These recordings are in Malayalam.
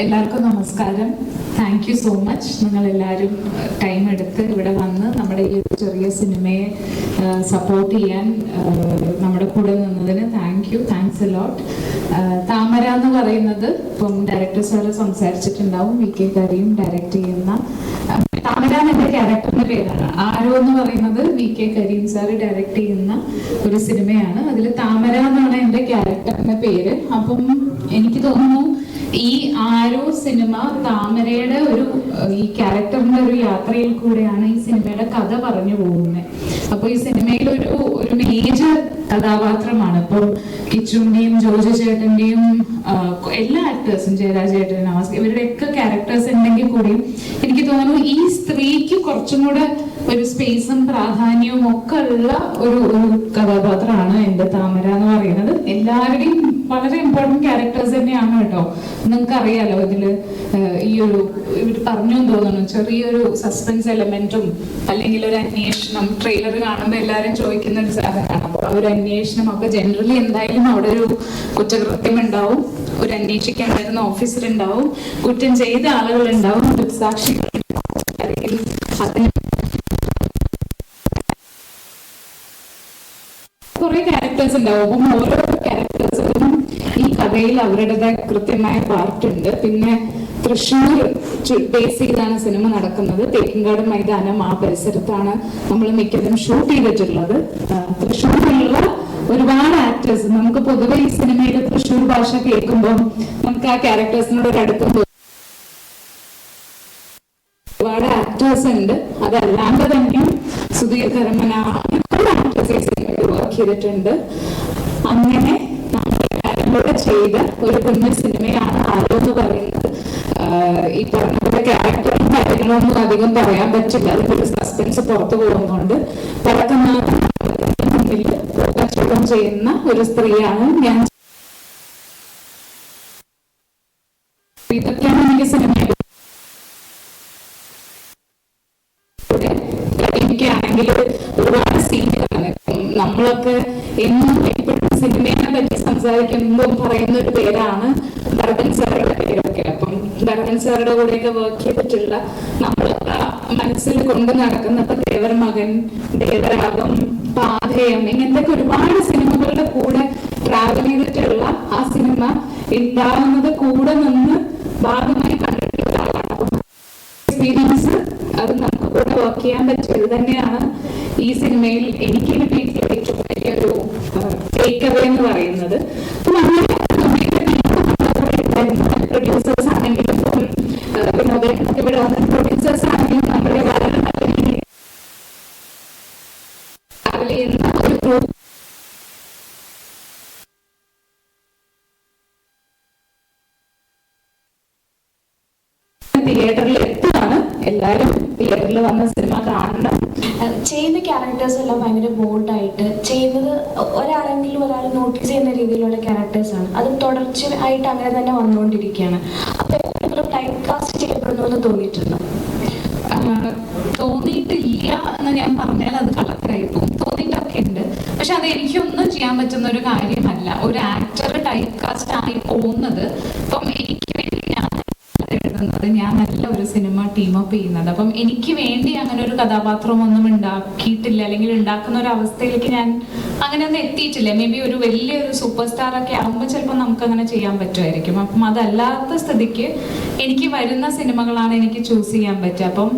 എല്ലാവർക്കും നമസ്കാരം. താങ്ക് യു സോ മച്ച് നിങ്ങൾ എല്ലാവരും ടൈം എടുത്ത് ഇവിടെ വന്ന് നമ്മുടെ ഈ ചെറിയ സിനിമയെ സപ്പോർട്ട് ചെയ്യാൻ നമ്മുടെ കൂടെ നിന്നതിന് thank you thanks a lot Thamara എന്ന് പറയുന്നത് ഇപ്പം ഡയറക്ടർ സാറ് സംസാരിച്ചിട്ടുണ്ടാവും. വി കെ കറിയും ഡയറക്റ്റ് ചെയ്യുന്ന താമര എന്റെ ക്യാരക്ടറിന്റെ പേരാണ്. ആരോ എന്ന് പറയുന്നത് V K Kareem sir direct ചെയ്യുന്ന ഒരു സിനിമയാണ്. അതിൽ താമര എന്നാണ് എന്റെ ക്യാരക്ടറിന്റെ പേര്. അപ്പം എനിക്ക് തോന്നുന്നു ഈ ആരോ സിനിമ താമരയുടെ ഒരു ഈ ക്യാരക്ടറിന്റെ ഒരു യാത്രയിൽ കൂടെയാണ് ഈ സിനിമയുടെ കഥ പറഞ്ഞു പോകുന്നത്. അപ്പൊ ഈ സിനിമയിൽ ഒരു ഒരു മേജർ കഥാപാത്രമാണ്. ഇപ്പൊ കിച്ചുവിന്റെയും ജോജു ചേട്ടന്റെയും എല്ലാ ആക്ടേഴ്സും ജയരാജ് ചേട്ടൻ നമസ് ഇവരുടെയൊക്കെ ക്യാരക്ടേഴ്സ് ഉണ്ടെങ്കിൽ കൂടിയും എനിക്ക് തോന്നുന്നു ഈ സ്ത്രീക്ക് കുറച്ചും കൂടെ ഒരു സ്പേസും പ്രാധാന്യവും ഒക്കെ ഉള്ള ഒരു കഥാപാത്രമാണ് എന്റെ താമര എന്ന് പറയുന്നത്. എല്ലാവരുടെയും വളരെ ഇമ്പോർട്ടന്റ് ക്യാരക്ടേഴ്സ് തന്നെയാണ് കേട്ടോ. നിങ്ങൾക്ക് അറിയാലോ ഇതിൽ ഈ ഒരു ഇവർ പറഞ്ഞു തോന്നുന്നു ചെറിയൊരു സസ്പെൻസ് എലമെന്റും അല്ലെങ്കിൽ ഒരു അന്വേഷണം ട്രെയിലർ കാണുമ്പോൾ എല്ലാവരും ചോദിക്കുന്ന ഒരു സാധനമാണ്. അപ്പോൾ ഒരു അന്വേഷണം ഒക്കെ ജനറലി എന്തായാലും അവിടെ ഒരു കുറ്റകൃത്യം ഉണ്ടാവും. ഒരു അന്വേഷിക്കാൻ വരുന്ന ഓഫീസർ ഉണ്ടാവും. കുറ്റം ചെയ്ത ആളുകൾ ഉണ്ടാവും. അല്ലെങ്കിൽ അതിന് കുറെ ക്യാരക്ടേഴ്സ് ഉണ്ടാവും. ഓരോ ക്യാരക്ടേഴ്സിനും കഥയിൽ അവരുടേതായ കൃത്യമായ പാർട്ട് ഉണ്ട് പിന്നെ തൃശ്ശൂർ ബേസ് ചെയ്താണ് സിനിമ നടക്കുന്നത് തേക്കിൻകാട് മൈതാനം ആ പരിസരത്താണ് നമ്മൾ മിക്കതും ഷൂട്ട് ചെയ്തിട്ടുള്ളത്. തൃശ്ശൂരിലുള്ള ഒരുപാട് ആക്ടേഴ്സ് നമുക്ക് പൊതുവെ ഈ സിനിമയിലെ തൃശ്ശൂർ ഭാഷ കേൾക്കുമ്പോൾ നമുക്ക് ആ ക്യാരക്ടേഴ്സിനോട് ഒരു അടുപ്പം തോന്നും. ഒരുപാട് ആക്ടേഴ്സ് ഉണ്ട്. അതല്ലാണ്ട് തന്നെയും സുധീർ ഒരുപാട് ആക്ടേഴ്സ് ഈ സിനിമയിൽ വർക്ക് ചെയ്തിട്ടുണ്ട്. അങ്ങനെ നമ്മളോട് ചെയ്ത ഒരു കുഞ്ഞു സിനിമയാണ് ആരോ എന്ന് പറയുന്നത് ഈ പറഞ്ഞ ക്യാരക്ടറും കാര്യങ്ങളൊന്നും അധികം പറയാൻ പറ്റില്ല. അതിപ്പോ സസ്പെൻസ് പുറത്തു പോകുന്നുണ്ട്. കച്ചവടം ചെയ്യുന്ന ഒരു സ്ത്രീയാണ് ഞാൻ. ഇതൊക്കെയാണ് എനിക്ക് സിനിമയിൽ എനിക്കാണെങ്കിൽ ഒരുപാട് സീനുകളാണ് നമ്മളൊക്കെ എന്നും എപ്പോഴും സംസാരിക്കുമ്പോൾ പറയുന്ന ഒരു പേരാണ് ഭരതൻ സാറുടെ പേരൊക്കെ. അപ്പം ഭരതൻ സാറുടെ കൂടെയൊക്കെ വർക്ക് ചെയ്തിട്ടുള്ള നമ്മൾ മനസ്സിൽ കൊണ്ട് നടക്കുന്ന ഇപ്പൊ ദേവർ മകൻ ദേവരാഗം പാതയം ഇങ്ങനത്തെ ഒരുപാട് സിനിമകളുടെ കൂടെ ട്രാവൽ ചെയ്തിട്ടുള്ള ആ സിനിമ ഉണ്ടാകുന്നത് കൂടെ നിന്ന് ഭാഗമായി കണ്ടിട്ടുള്ള ഒരാളാണ്. എക്സ്പീരിയൻസ് അത് നമുക്ക് കൂടെ വർക്ക് ചെയ്യാൻ പറ്റിയത് തന്നെയാണ് ഈ സിനിമയിൽ എനിക്ക് കിട്ടിയിട്ടുള്ള ഏറ്റവും വലിയൊരു ടേക്ക് അവേ എന്ന് പറയുന്നത്. ഒരു തിയേറ്ററിൽ എത്തുകയാണ് എല്ലാവരും തിയേറ്ററിൽ വന്ന സിനിമ ചെയ്യുന്ന ക്യാരക്ടേഴ്സ് എല്ലാം ഭയങ്കര ബോൾഡായിട്ട് ചെയ്യുന്നത് ഒരാളെങ്കിലും ഒരാൾ നോട്ടീസ് ചെയ്യുന്ന രീതിയിലുള്ള ക്യാരക്ടേഴ്സാണ് അത് തുടർച്ചയായിട്ട് അങ്ങനെ തന്നെ വന്നുകൊണ്ടിരിക്കുകയാണ്. അപ്പൊ എപ്പോഴെങ്കിലും ടൈപ്പ് കാസ്റ്റ് ചെയ്യപ്പെടുന്നു എന്ന് തോന്നിയിട്ടുണ്ട്? തോന്നിയിട്ടില്ല എന്ന് ഞാൻ പറഞ്ഞാൽ അത് കള്ളത്തരായി പോകും തോന്നിയിട്ടൊക്കെ ഉണ്ട്. പക്ഷെ അത് എനിക്കൊന്നും ചെയ്യാൻ പറ്റുന്ന ഒരു കാര്യമല്ല. ഒരു ആക്ടർ ടൈപ്പ് കാസ്റ്റ് ആയി പോകുന്നത്. ഇപ്പം എനിക്ക് വേണ്ടി ഞാൻ എഴുതുന്നത് ഞാനല്ല. സിനിമ ടീം അപ്പ് ചെയ്യുന്നത്. അപ്പം എനിക്ക് വേണ്ടി അങ്ങനെ ഒരു കഥാപാത്രം ഒന്നും ഉണ്ടാക്കിയിട്ടില്ല. അല്ലെങ്കിൽ ഉണ്ടാക്കുന്ന ഒരു അവസ്ഥയിലേക്ക് ഞാൻ അങ്ങനെ ഒന്നും എത്തിയിട്ടില്ല. മേ ബി ഒരു വലിയൊരു സൂപ്പർ സ്റ്റാർ ഒക്കെ ആകുമ്പോൾ ചിലപ്പോൾ നമുക്ക് അങ്ങനെ ചെയ്യാൻ പറ്റുമായിരിക്കും. അപ്പം അതല്ലാത്ത സ്ഥിതിക്ക് എനിക്ക് വരുന്ന സിനിമകളാണ് എനിക്ക് ചൂസ് ചെയ്യാൻ പറ്റുക. അപ്പം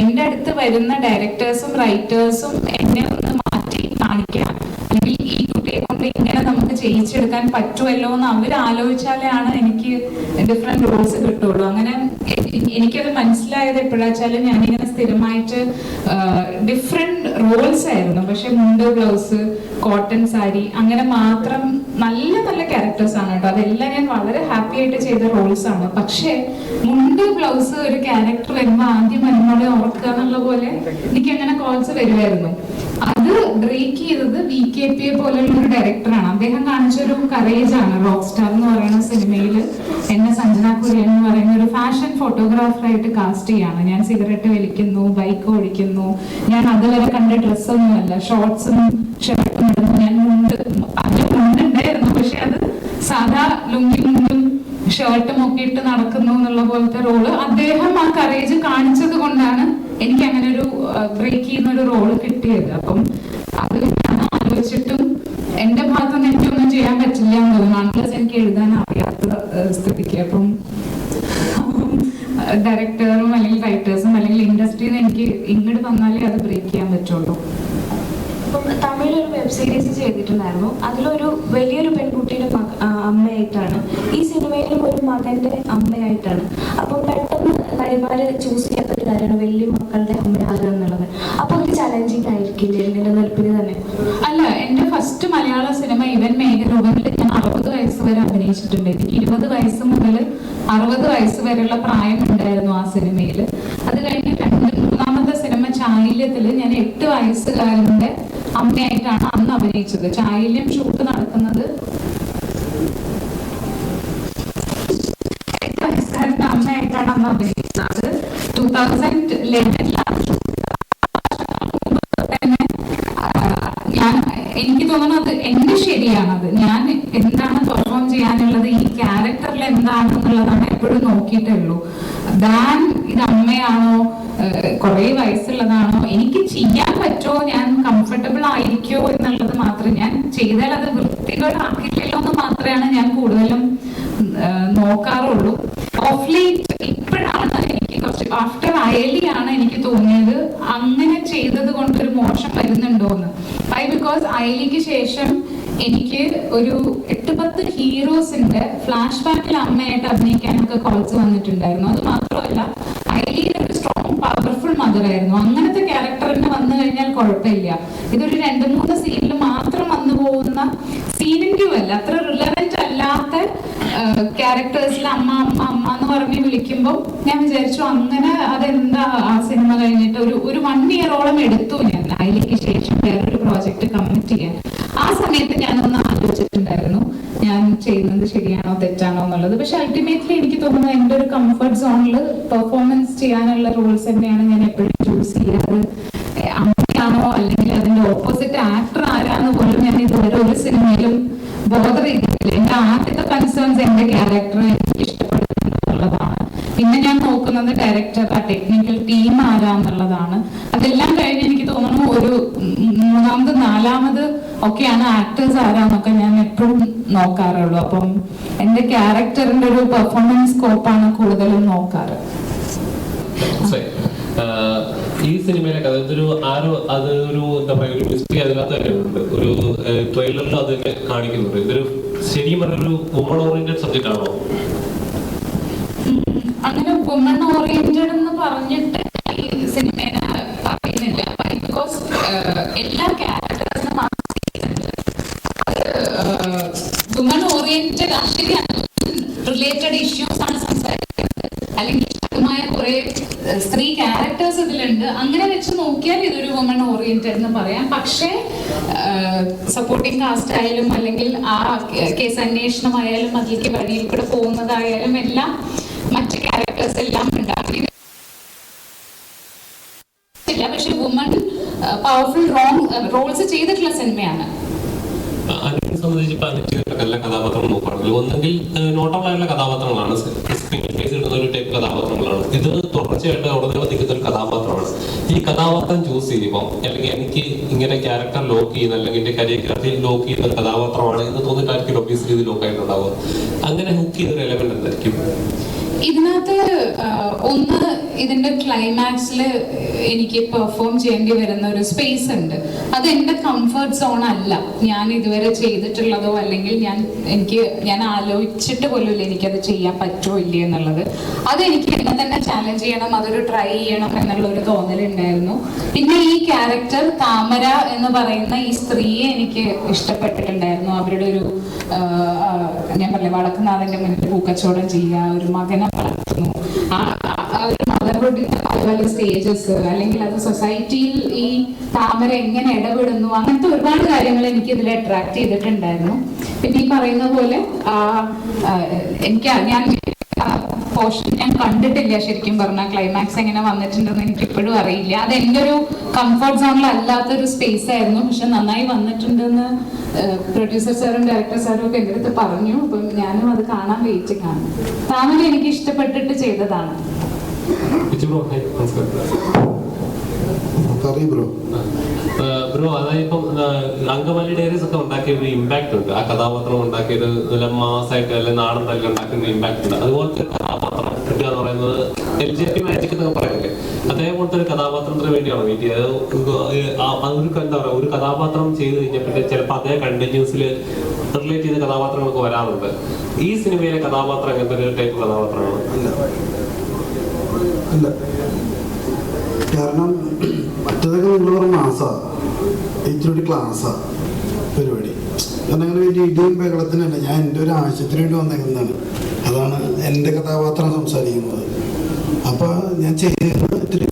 എന്റെ അടുത്ത് വരുന്ന ഡയറക്ടേഴ്സും റൈറ്റേഴ്സും എന്നെ ഒന്ന് മാറ്റി കാണിക്കാം അല്ലെങ്കിൽ ഈ കൊണ്ട് ഇങ്ങനെ നമുക്ക് ചെയ്യിച്ചെടുക്കാൻ പറ്റുമല്ലോ എന്ന് അവർ ആലോചിച്ചാലാണ് എനിക്ക് ഡിഫറെന്റ് റോൾസ് കിട്ടുള്ളൂ. അങ്ങനെ എനിക്കത് മനസ്സിലായത് എപ്പോഴാച്ചാലും ഞാനിങ്ങനെ സ്ഥിരമായിട്ട് ഡിഫറെന്റ് റോൾസ് ആയിരുന്നു. പക്ഷെ മുണ്ട് ബ്ലൗസ് കോട്ടൺ സാരി അങ്ങനെ മാത്രം നല്ല നല്ല ക്യാരക്ടേഴ്സ് ആണ് കേട്ടോ. അതെല്ലാം ഞാൻ വളരെ ഹാപ്പി ആയിട്ട് ചെയ്ത റോൾസ് ആണ്. പക്ഷേ മുണ്ട് ബ്ലൗസ് ഒരു ക്യാരക്ടർ വരുമ്പോൾ ആദ്യം എന്നോട് ഓർക്കുക എന്നുള്ള പോലെ എനിക്ക് അങ്ങനെ കോൾസ് വരുമായിരുന്നു അത് ബ്രേക്ക് ചെയ്തത് വി കെ പി എ പോലെയുള്ള ഒരു ഡയറക്ടറാണ് അദ്ദേഹം കാണിച്ചൊരു കറേജ് ആണ്. റോക്ക് സ്റ്റാർ എന്ന് പറയുന്ന സിനിമയിൽ എന്നെ സഞ്ജന കുര്യൻ എന്ന് പറയുന്ന ഒരു ഫാഷൻ ഫോട്ടോഗ്രാഫറായിട്ട് കാസ്റ്റ് ചെയ്യാണ്. ഞാൻ സിഗരറ്റ് വലിക്കുന്നു ബൈക്ക് ഓടിക്കുന്നു. ഞാൻ അതുവരെ കണ്ട ഡ്രസ്സൊന്നുമല്ല ഷോർട്സും ഷർട്ടും ഇടുന്നു. ഞാൻ മുണ്ട് അതിന് മുണ്ടുണ്ടായിരുന്നു. പക്ഷെ അത് സാധാ ലുങ്കി മുണ്ടും ഒക്കെ ഇട്ട് നടക്കുന്നു എന്നുള്ള പോലത്തെ റോൾ അദ്ദേഹം ആ കറേജ് കാണിച്ചത് കൊണ്ടാണ് എനിക്ക് അങ്ങനെ ഒരു ബ്രേക്ക് ചെയ്യുന്ന ഒരു റോൾ കിട്ടിയത്. അപ്പം അത് ആലോചിച്ചിട്ടും എന്റെ ഭാഗത്തുനിന്ന് എനിക്കൊന്നും ചെയ്യാൻ പറ്റില്ല എന്ന് തോന്നുന്നു പ്ലസ് എനിക്ക് എഴുതാൻ അറിയാത്ത സ്ഥിതിക്ക്. അപ്പം ഡയറക്ടറും അല്ലെങ്കിൽ റൈറ്റേഴ്സും അല്ലെങ്കിൽ ഇൻഡസ്ട്രിയിൽ നിന്ന് എനിക്ക് ഇങ്ങോട്ട് വന്നാലേ അത് ബ്രേക്ക് ചെയ്യാൻ പറ്റുള്ളൂ. തമിഴ് ഒരു വെബ് സീരീസ് ചെയ്തിട്ടുണ്ടായിരുന്നു. അതിലൊരു വലിയൊരു പെൺകുട്ടിയുടെ അമ്മയായിട്ടാണ്. ഈ സിനിമയിലും ഒരു മകന്റെ അമ്മയായിട്ടാണ്. അപ്പം പെട്ടെന്ന് നടിമാര് ചൂസ് ഒരു കാര്യമാണ് വലിയ മക്കളുടെ അമ്മയാകുക അപ്പൊ അത് ചലഞ്ചിങ് ആയിരിക്കില്ലേ നിലനിൽപ്പിന് തന്നെ. അല്ല എന്റെ ഫസ്റ്റ് മലയാള സിനിമ ഇവൻ മേഘരൂപങ്ങളിൽ ഞാൻ അറുപത് വയസ്സ് വരെ അഭിനയിച്ചിട്ടുണ്ട്. എനിക്ക് ഇരുപത് വയസ്സ് മുതൽ അറുപത് വയസ്സ് വരെയുള്ള പ്രായം ഉണ്ടായിരുന്നു ആ സിനിമയിൽ അത് കഴിഞ്ഞ് രണ്ട് മൂന്നാമത്തെ സിനിമ ചായല്യത്തിൽ ഞാൻ എട്ട് വയസ്സുകാരന്റെ അമ്മയായിട്ടാണ് അന്ന് അഭിനയിച്ചത്. ചായല്യം ഷൂട്ട് നടക്കുന്നത് അമ്മയായിട്ടാണ് അന്ന് അഭിനയിച്ചത്. ടൂ തൗസൻഡ് തന്നെ ഞാൻ എനിക്ക് തോന്നുന്നത് എന്റെ ശരിയാണത്. ഞാൻ എന്താണ് പെർഫോം ചെയ്യാനുള്ളത്? ഈ ക്യാരക്ടറിൽ എന്താണെന്നുള്ളതാണ് എപ്പോഴും നോക്കിയിട്ടുള്ളൂ ദാൻ ഇത് അമ്മയാണോ? കുറെ വയസ്സുള്ളതാണോ? എനിക്ക് ചെയ്യാൻ പറ്റുമോ? ഞാൻ കംഫർട്ടബിൾ ആയിരിക്കോ എന്നുള്ളത് മാത്രം ഞാൻ ചെയ്താൽ അത് വൃത്തികളാക്കില്ലല്ലോ എന്ന് മാത്രമാണ് ഞാൻ കൂടുതലും ആ, നോക്കാറുള്ളൂ ഓഫ് ലേറ്റ് ഇപ്പോഴാണ് എനിക്ക് കുറച്ച് ആഫ്റ്റർ അയലിയാണ് എനിക്ക് തോന്നിയത് അങ്ങനെ ചെയ്തത് കൊണ്ട് ഒരു മോശം വരുന്നുണ്ടോന്ന്. ഐ ബിക്കോസ് ഐലിക്ക് ശേഷം എനിക്ക് ഒരു എട്ട് പത്ത് ഹീറോസിന്റെ ഫ്ലാഷ് ബാക്കിൽ അമ്മയായിട്ട് അഭിനയിക്കാനൊക്കെ കോൾസ് വന്നിട്ടുണ്ടായിരുന്നു. അത് മാത്രമല്ല ഐലിയിൽ ഒരു സ്ട്രോങ് പവർഫുൾ മദർ ആയിരുന്നു. അങ്ങനത്തെ ക്യാരക്ടറിന് വന്നു കഴിഞ്ഞാൽ കുഴപ്പമില്ല. ഇതൊരു രണ്ട് മൂന്ന് സീനിൽ മാത്രം വന്നു പോകുന്ന സീനിന്റെ അല്ല. അത്ര റിലവന്റ് അല്ലാത്ത ക്യാരക്ടേഴ്സിൽ അമ്മ അമ്മ എന്ന് പറഞ്ഞ് വിളിക്കുമ്പോൾ ഞാൻ വിചാരിച്ചു അങ്ങനെ അതെന്താ? ആ സിനിമ കഴിഞ്ഞിട്ട് ഒരു ഒരു വൺ ഇയറോളം എടുത്തു ഞാൻ. അതിലേക്ക് ശേഷം വേറൊരു പ്രോജക്റ്റ് കമ്മിറ്റ് ചെയ്യാൻ. ആ സമയത്ത് ഞാനൊന്ന് ആലോചിച്ചിട്ടുണ്ടായിരുന്നു. ഞാൻ ചെയ്യുന്നത് ശരിയാണോ തെറ്റാണോ എന്നുള്ളത്. പക്ഷെ അൾട്ടിമേറ്റ്ലി എനിക്ക് തോന്നുന്നത് എന്റെ ഒരു കംഫർട്ട് സോണിൽ പെർഫോമൻസ് ചെയ്യാനുള്ള റോൾസ് തന്നെയാണ് ഞാൻ എപ്പോഴും ചൂസ് ചെയ്യാറ്. അമ്മയാണോ അല്ലെങ്കിൽ അതിന്റെ ഓപ്പോസിറ്റ് ആക്ടർ ആരാന്ന് പോലും ഞാൻ ഇതുവരെ ഒരു സിനിമയിലും ബോധർ ചെയ്തിട്ടില്ല എന്റെ ആദ്യത്തെ കൺസേൺസ് എന്റെ ക്യാരക്ടർ എനിക്ക് നോക്കുന്നത് ഡയറക്ടർ ആ ടെക്നിക്കൽ ടീം ആരാന്നുള്ളതാണ്. അതെല്ലാം കഴിഞ്ഞ് എനിക്ക് തോന്നുന്നു ഒരു മൂന്നാമത് നാലാമത് ഒക്കെയാണ് ആക്ടേഴ്സ് ആരാന്നൊക്കെ ഞാൻ എപ്പോഴും നോക്കാറുള്ളൂ. അപ്പം എന്റെ ക്യാരക്ടറിന്റെ ഒരു പെർഫോമൻസ് സ്കോപ്പാണ് കൂടുതലും നോക്കാറ്. ഈ സിനിമയിലെ കഥ ഇതൊരു ആരോ അത് ഒരു എന്താ പറയുക ഒരു മിസ്റ്ററി അതിനകത്ത് തന്നെ ഉണ്ട്. ഒരു ട്രെയിലറിൽ അത് കാണിക്കുന്നുണ്ട്. ഇതൊരു ശരിക്കും പറഞ്ഞൊരു വുമൺ ഓറിയന്റഡ് സബ്ജക്റ്റ് ആണോ? അങ്ങനെ വുമൺ ഓറിയന്റഡ് എന്ന് പറഞ്ഞിട്ട് ഈ സിനിമേനെ പറയുന്നില്ല. ബിക്കോസ് എല്ലാ ക്യാരക്ടേഴ്സിനും വുമൺ ഓറിയന്റഡ് ശരിയാണ് റിലേറ്റഡ് ഇഷ്യൂസ് ആണ് സംസാരിക്കുന്നത്. അല്ലെങ്കിൽ ഇഷ്ടമായ കുറെ സ്ത്രീ ക്യാരക്ടേഴ്സ് ഇതിലുണ്ട്. അങ്ങനെ വെച്ച് നോക്കിയാൽ ഇതൊരു വുമൺ ഓറിയന്റഡ് എന്ന് പറയാം. പക്ഷേ സപ്പോർട്ടിംഗ് കാസ്റ്റ് ആയാലും അല്ലെങ്കിൽ ആ കേസ് അന്വേഷണമായാലും അതിലേക്ക് വഴിയിൽ കൂടെ പോകുന്നതായാലും എല്ലാം മറ്റ് ക്യാരക്ടേഴ്സ് എല്ലാം ഉണ്ടാക്കി പക്ഷെ വുമൺ പവർഫുൾ റോങ് റോൾസ് ചെയ്തിട്ടുള്ള സിനിമയാണ്. അനുവിനെ സംബന്ധിച്ച് ഇപ്പൊ എല്ലാ കഥാപാത്രങ്ങളും നോക്കുകയാണെങ്കിൽ ഒന്നെങ്കിൽ നോട്ടബിൾ ആയിട്ടുള്ള കഥാപാത്രങ്ങളാണ് ഇടുന്ന ഒരു ടൈപ്പ് കഥാപാത്രങ്ങളാണ് ഇത് തുടർച്ചയായിട്ട് ഉടനെ നിൽക്കുന്ന ഒരു കഥാപാത്രമാണ് ഈ കഥാപാത്രം ചൂസ് ചെയ്യുമ്പോൾ അല്ലെങ്കിൽ എനിക്ക് ഇങ്ങനെ ക്യാരക്ടർ ലോക്ക് ചെയ്യുന്ന അല്ലെങ്കിൽ എന്റെ കരിയോഗ്രാഫി ലോക്ക് ചെയ്യുന്ന കഥാപാത്രമാണ് എന്ന് തോന്നിയിട്ടായിരിക്കും ഒബ്വിയസ്ലി ഇത് ലോക്ക് ആയിട്ടുണ്ടാവുക അങ്ങനെ ഹുക്ക് ചെയ്ത ഒരു എലമെന്റ് എന്തായിരിക്കും ഇതിനകത്ത് ഒന്ന് ഇതിന്റെ ക്ലൈമാക്സിൽ എനിക്ക് പെർഫോം ചെയ്യേണ്ടി വരുന്ന ഒരു സ്പേസ് ഉണ്ട്. അത് എന്റെ കംഫർട്ട് സോൺ അല്ല. ഞാൻ ഇതുവരെ ചെയ്തിട്ടുള്ളതോ അല്ലെങ്കിൽ ഞാൻ എനിക്ക് ഞാൻ ആലോചിച്ചിട്ട് പോലും എനിക്കത് ചെയ്യാൻ പറ്റുമോ ഇല്ലേ എന്നുള്ളത്. അത് എനിക്ക് എന്നെ തന്നെ ചാലഞ്ച് ചെയ്യണം അതൊരു ട്രൈ ചെയ്യണം എന്നുള്ള ഒരു തോന്നലുണ്ടായിരുന്നു. പിന്നെ ഈ ക്യാരക്ടർ താമര എന്ന് പറയുന്ന ഈ സ്ത്രീയെ എനിക്ക് ഇഷ്ടപ്പെട്ടിട്ടുണ്ടായിരുന്നു. അവരുടെ ഒരു ഞാൻ പറഞ്ഞ വടക്കുന്നാഥന്റെ മുന്നിൽ പൂക്കച്ചവടം ചെയ്യുക ഒരു മകനെ വളർത്തുന്നു ആ സ്റ്റേജസ് അല്ലെങ്കിൽ അത് സൊസൈറ്റിയിൽ ഈ താമര എങ്ങനെ ഇടപെടുന്നു? അങ്ങനത്തെ ഒരുപാട് കാര്യങ്ങൾ എനിക്ക് ഇതിൽ അട്രാക്ട് ചെയ്തിട്ടുണ്ടായിരുന്നു. പിന്നെ ഈ പറയുന്ന പോലെ എനിക്ക് ഞാൻ പോർഷൻ ഞാൻ കണ്ടിട്ടില്ല ശരിക്കും പറഞ്ഞാൽ ക്ലൈമാക്സ് എങ്ങനെ വന്നിട്ടുണ്ടെന്ന് എനിക്ക് ഇപ്പോഴും അറിയില്ല. അത് എന്റെ ഒരു കംഫർട്ട് സോണിൽ അല്ലാത്തൊരു സ്പേസ് ആയിരുന്നു. പക്ഷെ നന്നായി വന്നിട്ടുണ്ടെന്ന് പ്രൊഡ്യൂസർ സാറും ഡയറക്ടർ സാറും ഒക്കെ എന്റെ അടുത്ത് പറഞ്ഞു. അപ്പം ഞാനും അത് കാണാൻ വെയിറ്റിംഗ് ആണ്. താമര എനിക്ക് ഇഷ്ടപ്പെട്ടിട്ട് ചെയ്തതാണ്. ബ്രോ ബ്രോ ഇപ്പം അങ്കമാലി ഡയറീസ് ഒക്കെ ഉണ്ടാക്കിയ ഒരു ഇമ്പാക്ട് ഉണ്ട്. ആ കഥാപാത്രം ഉണ്ടാക്കിയ ഒരു നല്ല മാസമായിട്ട് അല്ലെങ്കിൽ നാടൻ തല്ലി ഉണ്ടാക്കുന്ന ഇമ്പാക്ട് ഉണ്ട്. അതുപോലത്തെ കഥാപാത്രം കിട്ടുക എന്ന് പറയുന്നത് എൽ ജെ പി മാജിക് എന്നൊക്കെ പറയുന്നത് അതേപോലത്തെ ഒരു കഥാപാത്രത്തിന് വേണ്ടിയാണ് വെയിറ്റ് അതൊരു എന്താ പറയുക ഒരു കഥാപാത്രം ചെയ്ത് കഴിഞ്ഞപ്പോഴത്തെ ചിലപ്പോൾ അതേ കണ്ടിന്യൂസിൽ റിലേറ്റ് ചെയ്ത കഥാപാത്രങ്ങളൊക്കെ വരാറുണ്ട്. ഈ സിനിമയിലെ കഥാപാത്രം അങ്ങനത്തെ ഒരു ടൈപ്പ് കഥാപാത്രമാണ് അല്ല അല്ല കാരണം മറ്റേതൊക്കെ നിങ്ങൾ പറഞ്ഞ മാസാ ഇച്ചിരി ക്ലാസ്സാ പരിപാടി. കാരണം അങ്ങനെ വലിയ ഇടിയും ബഹളത്തിനല്ല. ഞാൻ എന്റെ ഒരു ആവശ്യത്തിന് വേണ്ടി വന്നേക്കുന്നതാണ്. അതാണ് എന്റെ കഥാപാത്രം സംസാരിക്കുന്നത്. അപ്പോൾ ഞാൻ ചെയ്യുന്നത് ഇത്തിരി